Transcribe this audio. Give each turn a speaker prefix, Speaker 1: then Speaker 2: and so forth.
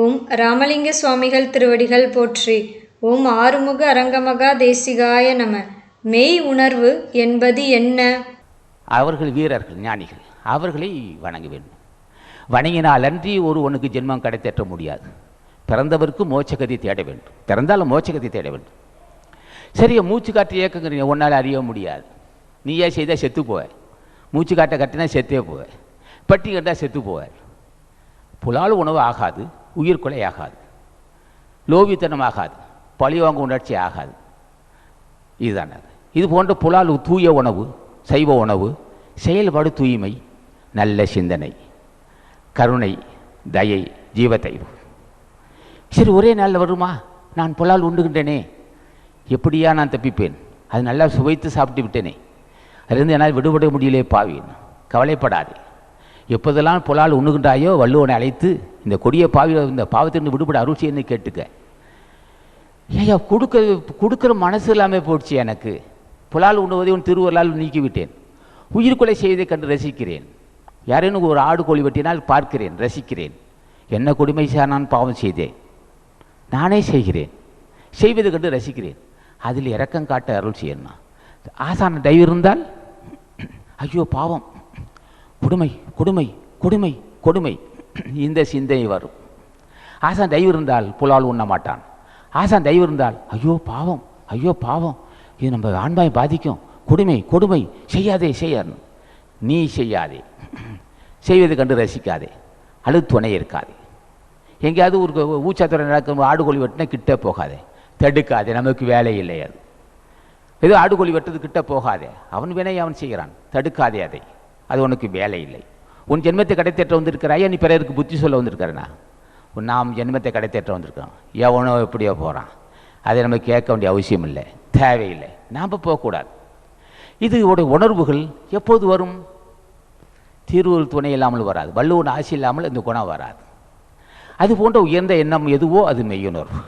Speaker 1: ஓம் ராமலிங்க சுவாமிகள் திருவடிகள் போற்றி. ஓம் ஆறுமுக அரங்கமகா தேசிகாய நம. மெய் உணர்வு என்பது என்ன?
Speaker 2: அவர்கள் வீரர்கள் ஞானிகள். அவர்களை வணங்க வேண்டும். வணங்கினால் அன்றி ஒருவனுக்கு ஜென்மம் கடைத்தேற்ற முடியாது. பிறந்தவருக்கு மோட்சகதி தேட வேண்டும். பிறந்தாலும் மோட்சகதி தேட வேண்டும். சரியா மூச்சு காற்று இயக்கங்கிறீங்க உன்னால் அறிய முடியாது. நீயே செய்தால் செத்து போவ மூச்சு காட்டை கட்டினா செத்தே போவ பட்டி கட்டால் செத்து போவ புலால் உணவு ஆகாது. உயிர் கொலை ஆகாது. லோபித்தனம் ஆகாது பழிவாங்க உணர்ச்சி ஆகாது. இதுதான். அது இது போன்ற புலால் தூய உணவு சைவ உணவு செயல்பாடு தூய்மை நல்ல சிந்தனை கருணை தயை ஜீவத்தைவு சரி ஒரே நாளில் வருமா? நான் புலால் உண்டுகின்றேனே. எப்படியா நான் தப்பிப்பேன்? அது நல்லா சுவைத்து சாப்பிட்டு விட்டேனே. அதிலிருந்து என்னால் விடுபட முடியலே பாவின். கவலைப்படாதே. எப்போதெல்லாம் புலால் உண்ணுகின்றாயோ வள்ளுவனை அழைத்து இந்த கொடிய பாவி இந்த பாவத்திலிருந்து விடுபட அருள் செய்யன்னு கேட்டுக்க. ஐயா கொடுக்க கொடுக்குற மனசு இல்லாமல் போச்சு எனக்கு. புலால் உண்ணுவதை உன் திருவருளால் நீக்கிவிட்டேன். உயிர்கொலை செய்வதை கண்டு ரசிக்கிறேன். யாரேனும் ஒரு ஆடு கோழி வெட்டினால் பார்க்கிறேன் ரசிக்கிறேன். என்ன கொடுமை சார் நான் பாவம் செய்தேன்? நானே செய்கிறேன். செய்வதை கண்டு ரசிக்கிறேன். அதில் இறக்கம் காட்ட அருள் செய்யணும்? ஆசான டைவர் இருந்தால் ஐயோ பாவம். கொடுமை கொடுமை கொடுமை கொடுமை. இந்த சிந்தனை வரும். ஆசான் தயவு இருந்தால் புலால் உண்ண மாட்டான். ஆசான் தயவு இருந்தால் ஐயோ பாவம் ஐயோ பாவம். இது நம்ம ஆண்பாயை பாதிக்கும். கொடுமை கொடுமை. செய்யாதே செய்யணும். நீ செய்யாதே. செய்வது கண்டு ரசிக்காதே. அழுத்துணை இருக்காதே. எங்கேயாவது ஒரு ஊச்சாத்துறை நடக்கும் ஆடுகோழி வெட்டினா கிட்டே போகாதே. தடுக்காதே. நமக்கு வேலை இல்லை அது. ஏதோ ஆடுகோழி வெட்டது கிட்டே போகாதே. அவன் வினை அவன் செய்கிறான். தடுக்காதே அதை. அது உனக்கு வேலை இல்லை உன் ஜென்மத்தை கடைத்தேற்ற வந்திருக்கிறாயா? நீ பிறருக்கு புத்தி சொல்ல வந்திருக்கிறனா? உன் நாம் ஜென்மத்தை கடைத்தேற்ற வந்திருக்கிறோம். எவனோ எப்படியோ போகிறான் அதை நம்ம கேட்க வேண்டிய அவசியம் இல்லை. தேவையில்லை. நாம் போகக்கூடாது. இது உடைய உணர்வுகள் எப்போது வரும்? தீர்வுகள் துணை இல்லாமல் வராது. வள்ளுவன் ஆசை இல்லாமல் இந்த குணம் வராது. அது போன்ற உயர்ந்த எண்ணம் எதுவோ அது மெய்யுணர்வு.